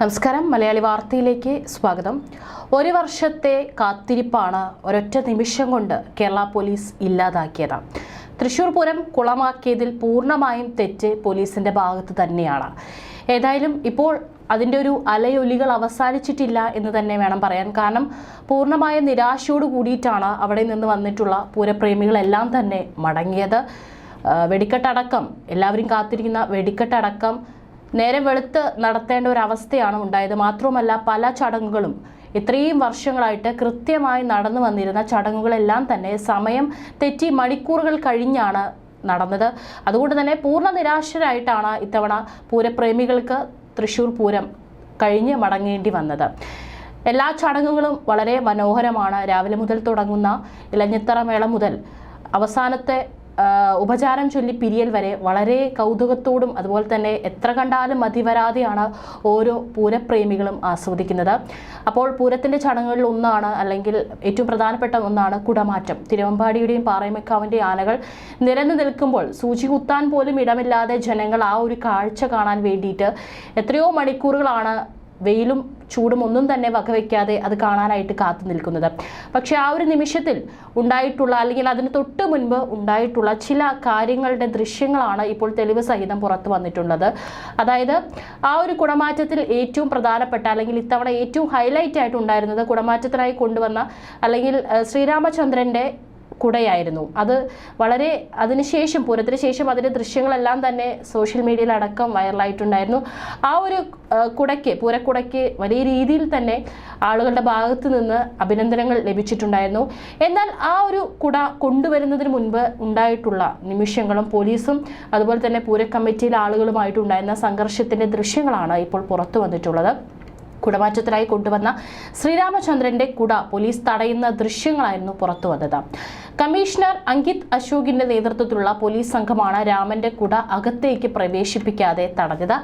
നമസ്കാരം. മലയാളി വാർത്തയിലേക്ക് സ്വാഗതം. ഒരു വർഷത്തെ കാത്തിരിപ്പാണ് ഒരൊറ്റ നിമിഷം കൊണ്ട് കേരള പോലീസ് ഇല്ലാതാക്കിയത്. തൃശൂർ പൂരം കുളമാക്കിയതിൽ പൂർണമായും തെറ്റ് പോലീസിന്റെ ഭാഗത്ത് തന്നെയാണ്. ഏതായാലും ഇപ്പോൾ അതിന്റെ ഒരു അലയൊലികൾ അവസാനിച്ചിട്ടില്ല എന്ന് തന്നെ വേണം പറയാൻ. കാരണം പൂർണമായ നിരാശയോട് കൂടിയിട്ടാണ് അവിടെ നിന്ന് വന്നിട്ടുള്ള പൂരപ്രേമികളെല്ലാം തന്നെ മടങ്ങിയത്. വെടിക്കെട്ടടക്കം. എല്ലാവരും കാത്തിരിക്കുന്ന വെടിക്കെട്ടടക്കം നേരെ വെളുത്ത് നടത്തേണ്ട ഒരു അവസ്ഥയാണ് ഉണ്ടായത്. മാത്രവുമല്ല പല ചടങ്ങുകളും ഇത്രയും വർഷങ്ങളായിട്ട് കൃത്യമായി നടന്നു വന്നിരുന്ന ചടങ്ങുകളെല്ലാം തന്നെ സമയം തെറ്റി മണിക്കൂറുകൾ കഴിഞ്ഞാണ് നടന്നത്. അതുകൊണ്ട് തന്നെ പൂർണ നിരാശരായിട്ടാണ് ഇത്തവണ പൂരപ്രേമികൾക്ക് തൃശ്ശൂർ പൂരം കഴിഞ്ഞ് മടങ്ങേണ്ടി വന്നത്. എല്ലാ ചടങ്ങുകളും വളരെ മനോഹരമാണ്. രാവിലെ മുതൽ തുടങ്ങുന്ന ഇലഞ്ഞിത്തറ മേള മുതൽ അവസാനത്തെ ഉപചാരം ചൊല്ലി പിരിയൽ വരെ വളരെ കൗതുകത്തോടും അതുപോലെ തന്നെ എത്ര കണ്ടാലും മതിവരാതെയാണ് ഓരോ പൂരപ്രേമികളും ആസ്വദിക്കുന്നത്. അപ്പോൾ പൂരത്തിന്റെ ചടങ്ങുകളിൽ ഒന്നാണ് അല്ലെങ്കിൽ ഏറ്റവും പ്രധാനപ്പെട്ട ഒന്നാണ് കുടമാറ്റം. തിരുവമ്പാടിയുടെയും പാറയമക്കാവിന്റെയും ആനകൾ നിരന്നു നിൽക്കുമ്പോൾ സൂചി കുത്താൻ പോലും ഇടമില്ലാതെ ജനങ്ങൾ ആ ഒരു കാഴ്ച കാണാൻ വേണ്ടിയിട്ട് എത്രയോ മണിക്കൂറുകളാണ് വെയിലും ചൂടും ഒന്നും തന്നെ വകവയ്ക്കാതെ അത് കാണാനായിട്ട് കാത്തു നിൽക്കുന്നത്. പക്ഷെ ആ ഒരു നിമിഷത്തിൽ ഉണ്ടായിട്ടുള്ള അല്ലെങ്കിൽ അതിന് തൊട്ട് മുൻപ് ഉണ്ടായിട്ടുള്ള ചില കാര്യങ്ങളുടെ ദൃശ്യങ്ങളാണ് ഇപ്പോൾ തെളിവ് സഹിതം പുറത്തു വന്നിട്ടുള്ളത്. അതായത് ആ ഒരു കുടമാറ്റത്തിൽ ഏറ്റവും പ്രധാനപ്പെട്ട അല്ലെങ്കിൽ ഇത്തവണ ഏറ്റവും ഹൈലൈറ്റ് ആയിട്ട് ഉണ്ടായിരുന്നത് കുടമാറ്റത്തിനായി കൊണ്ടുവന്ന അല്ലെങ്കിൽ ശ്രീരാമചന്ദ്രന്റെ കുടയായിരുന്നു. അത് വളരെ അതിനുശേഷം പൂരത്തിന് ശേഷം അതിന്റെ ദൃശ്യങ്ങളെല്ലാം തന്നെ സോഷ്യൽ മീഡിയയിൽ അടക്കം വൈറലായിട്ടുണ്ടായിരുന്നു. ആ ഒരു കുടയ്ക്ക് പൂരക്കുടയ്ക്ക് വലിയ രീതിയിൽ തന്നെ ആളുകളുടെ ഭാഗത്ത് നിന്ന് അഭിനന്ദനങ്ങൾ ലഭിച്ചിട്ടുണ്ടായിരുന്നു. എന്നാൽ ആ ഒരു കുട കൊണ്ടുവരുന്നതിന് മുൻപ് ഉണ്ടായിട്ടുള്ള നിമിഷങ്ങളും പോലീസും അതുപോലെ തന്നെ പൂരക്കമ്മിറ്റിയിലെ ആളുകളുമായിട്ടുണ്ടായിരുന്ന സംഘർഷത്തിന്റെ ദൃശ്യങ്ങളാണ് ഇപ്പോൾ പുറത്തു വന്നിട്ടുള്ളത്. കുടമാറ്റത്തിനായി കൊണ്ടുവന്ന ശ്രീരാമചന്ദ്രന്റെ കുട പോലീസ് തടയുന്ന ദൃശ്യങ്ങളായിരുന്നു പുറത്തു വന്നത്. കമ്മീഷണർ അങ്കിത് അശോകിന്റെ നേതൃത്വത്തിലുള്ള പോലീസ് സംഘമാണ് രാമന്റെ കുട അകത്തേക്ക് പ്രവേശിപ്പിക്കാതെ തടഞ്ഞത്.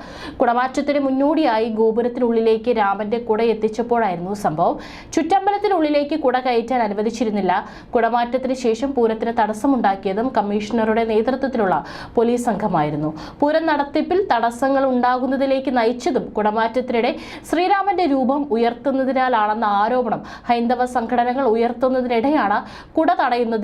കുടമാറ്റത്തിന് മുന്നോടിയായി ഗോപുരത്തിനുള്ളിലേക്ക് രാമന്റെ കുട എത്തിച്ചപ്പോഴായിരുന്നു സംഭവം. ചുറ്റമ്പലത്തിനുള്ളിലേക്ക് കുട കയറ്റാൻ അനുവദിച്ചിരുന്നില്ല. കുടമാറ്റത്തിന് ശേഷം പൂരത്തിന് തടസ്സമുണ്ടാക്കിയതും കമ്മീഷണറുടെ നേതൃത്വത്തിലുള്ള പോലീസ് സംഘമായിരുന്നു. പൂരം നടത്തിപ്പിൽ തടസ്സങ്ങൾ ഉണ്ടാകുന്നതിലേക്ക് നയിച്ചതും കുടമാറ്റത്തിനിടെ ശ്രീരാമന്റെ രൂപം ഉയർത്തുന്നതിനാലാണെന്ന ആരോപണം ഹൈന്ദവ സംഘടനകൾ ഉയർത്തുന്നതിനിടെയാണ് കുട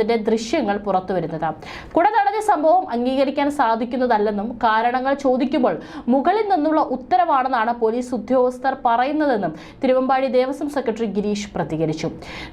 തടയുന്നതിന്റെ ദൃശ്യങ്ങൾ പുറത്തുവരുന്നത് കുട തടഞ്ഞ സംഭവം അംഗീകരിക്കാൻ സാധിക്കുന്നതല്ലെന്നും കാരണങ്ങൾ ചോദിക്കുമ്പോൾ മുകളിൽ നിന്നുള്ള ഉത്തരവാണെന്നാണ് പോലീസ് ഉദ്യോഗസ്ഥർ പറയുന്നതെന്നും തിരുവമ്പാടി ദേവസ്വം സെക്രട്ടറി ഗിരീഷ് പ്രതികരിച്ചു.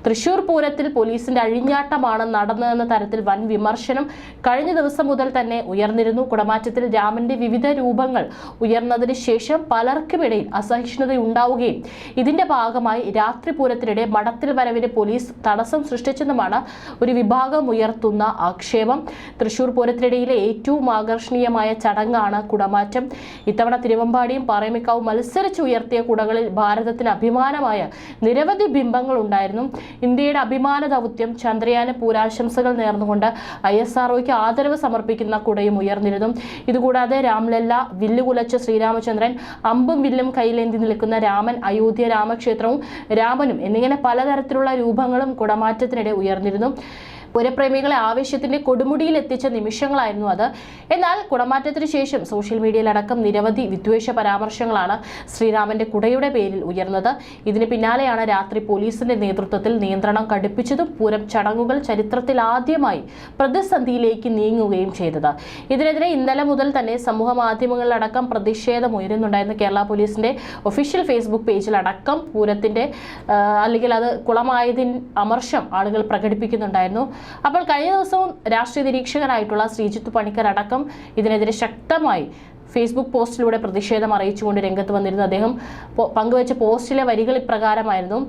തൃശൂർ പൂരത്തിൽ പോലീസിന്റെ അഴിഞ്ഞാട്ടമാണ് നടന്നതെന്ന തരത്തിൽ വൻ വിമർശനം കഴിഞ്ഞ ദിവസം മുതൽ തന്നെ ഉയർന്നിരുന്നു. കുടമാറ്റത്തിൽ രാമന്റെ വിവിധ രൂപങ്ങൾ ഉയർന്നതിന് ശേഷം പലർക്കുമിടയിൽ അസഹിഷ്ണുത ഉണ്ടാവുകയും ഇതിന്റെ ഭാഗമായി രാത്രി പൂരത്തിനിടെ മഠത്തിൽ വരവിന് പോലീസ് തടസ്സം സൃഷ്ടിച്ചെന്നുമാണ് ഒരു വിഭാഗം ഉയർത്തുന്ന ആക്ഷേപം. തൃശൂർ പൂരത്തിനിടയിലെ ഏറ്റവും ആകർഷണീയമായ ചടങ്ങാണ് കുടമാറ്റം. ഇത്തവണ തിരുവമ്പാടിയും പാറേമിക്കാവും മത്സരിച്ച് ഉയർത്തിയ കുടകളിൽ ഭാരതത്തിന് അഭിമാനമായ നിരവധി ബിംബങ്ങൾ ഉണ്ടായിരുന്നു. ഇന്ത്യയുടെ അഭിമാന ദൗത്യം ചന്ദ്രയാന പൂരാശംസകൾ നേർന്നുകൊണ്ട് ഐ എസ് ആർഒയ്ക്ക് ആദരവ് സമർപ്പിക്കുന്ന കുടയും ഉയർന്നിരുന്നു. ഇതുകൂടാതെ രാംലല്ല വില്ലുകുലച്ച ശ്രീരാമചന്ദ്രൻ അമ്പും വില്ലും കയ്യിലേന്തി നിൽക്കുന്ന രാമൻ അയോധ്യ രാമക്ഷേത്രവും രാമനും എന്നിങ്ങനെ പലതരത്തിലുള്ള രൂപങ്ങളും കുടമാറ്റത്തിനിടെ ഉയർന്നിരുന്നു. പുരപ്രേമികളെ ആവേശത്തിന്റെ കൊടുമുടിയിൽ എത്തിച്ച നിമിഷങ്ങളായിരുന്നു അത്. എന്നാൽ കുടമാറ്റത്തിന് ശേഷം സോഷ്യൽ മീഡിയയിലടക്കം നിരവധി വിദ്വേഷ പരാമർശങ്ങളാണ് ശ്രീരാമന്റെ കുടയുടെ പേരിൽ ഉയർന്നത്. ഇതിന് പിന്നാലെയാണ് രാത്രി പോലീസിന്റെ നേതൃത്വത്തിൽ നിയന്ത്രണം കടുപ്പിച്ചതും പൂരം ചടങ്ങുകൾ ചരിത്രത്തിൽ ആദ്യമായി പ്രതിസന്ധിയിലേക്ക് നീങ്ങുകയും ചെയ്തത്. ഇതിനെതിരെ ഇന്നലെ മുതൽ തന്നെ സമൂഹ മാധ്യമങ്ങളിലടക്കം പ്രതിഷേധം ഉയരുന്നുണ്ടായിരുന്നു. കേരള പോലീസിന്റെ ഒഫീഷ്യൽ ഫേസ്ബുക്ക് പേജിലടക്കം പൂരത്തിന്റെ അല്ലെങ്കിൽ അത് കുളമായതിൻ അമർഷം ആളുകൾ പ്രകടിപ്പിക്കുന്നുണ്ടായിരുന്നു. അപ്പോൾ കഴിഞ്ഞ ദിവസവും രാഷ്ട്രീയ നിരീക്ഷകനായിട്ടുള്ള ശ്രീജിത്ത് പണിക്കർ അടക്കം ഇതിനെതിരെ ശക്തമായി ഫേസ്ബുക്ക് പോസ്റ്റിലൂടെ പ്രതിഷേധം അറിയിച്ചുകൊണ്ട് രംഗത്ത് വന്നിരുന്നു. അദ്ദേഹം പങ്കുവച്ച പോസ്റ്റിലെ വരികൾ ഇപ്രകാരമായിരുന്നു.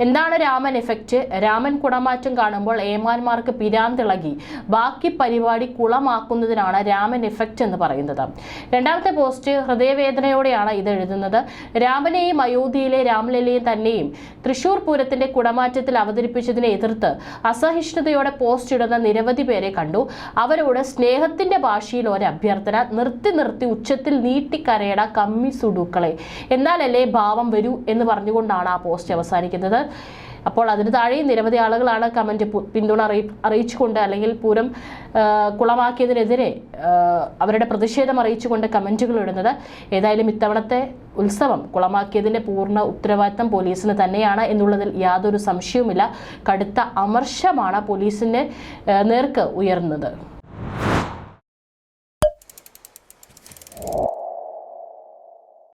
എന്താണ് രാമൻ എഫക്റ്റ് രാമൻ കുടമാറ്റം കാണുമ്പോൾ ഏമാന്മാർക്ക് പിരാന്തിളകി ബാക്കി പരിപാടി കുളമാക്കുന്നതിനാണ് രാമൻ എഫക്റ്റ് എന്ന് പറയുന്നത്. രണ്ടാമത്തെ പോസ്റ്റ് ഹൃദയവേദനയോടെയാണ് ഇത് എഴുതുന്നത്. രാമനെയും അയോധ്യയിലെ രാംലല്ലയും തന്നെയും തൃശൂർ പൂരത്തിന്റെ കുടമാറ്റത്തിൽ അവതരിപ്പിച്ചതിനെ എതിർത്ത് അസഹിഷ്ണുതയോടെ പോസ്റ്റ് ഇടുന്ന നിരവധി പേരെ കണ്ടു. അവരോട് സ്നേഹത്തിന്റെ ഭാഷയിൽ ഒരു അഭ്യർത്ഥന നിർത്തി നിർത്തി ഉച്ചത്തിൽ നീട്ടിക്കരയട കമ്മി സുഡുക്കളെ. എന്നാലല്ലേ ഭാവം വരൂ എന്ന് പറഞ്ഞുകൊണ്ടാണ് ആ പോസ്റ്റ് അവസാനിക്കുന്നത്. അപ്പോൾ അതിന് താഴെയും നിരവധി ആളുകളാണ് കമന്റ് പിന്തുണ അറിയി അറിയിച്ചുകൊണ്ട് അല്ലെങ്കിൽ പൂരം കുളമാക്കിയതിനെതിരെ അവരുടെ പ്രതിഷേധം അറിയിച്ചുകൊണ്ട് കമന്റുകൾ ഇടുന്നത്. ഏതായാലും ഇത്തവണത്തെ ഉത്സവം കുളമാക്കിയതിന്റെ പൂർണ ഉത്തരവാദിത്തം പോലീസിന് തന്നെയാണ് എന്നുള്ളതിൽ യാതൊരു സംശയവുമില്ല. കടുത്ത അമർഷമാണ് പോലീസിന്റെ നേർക്ക് ഉയർന്നത്.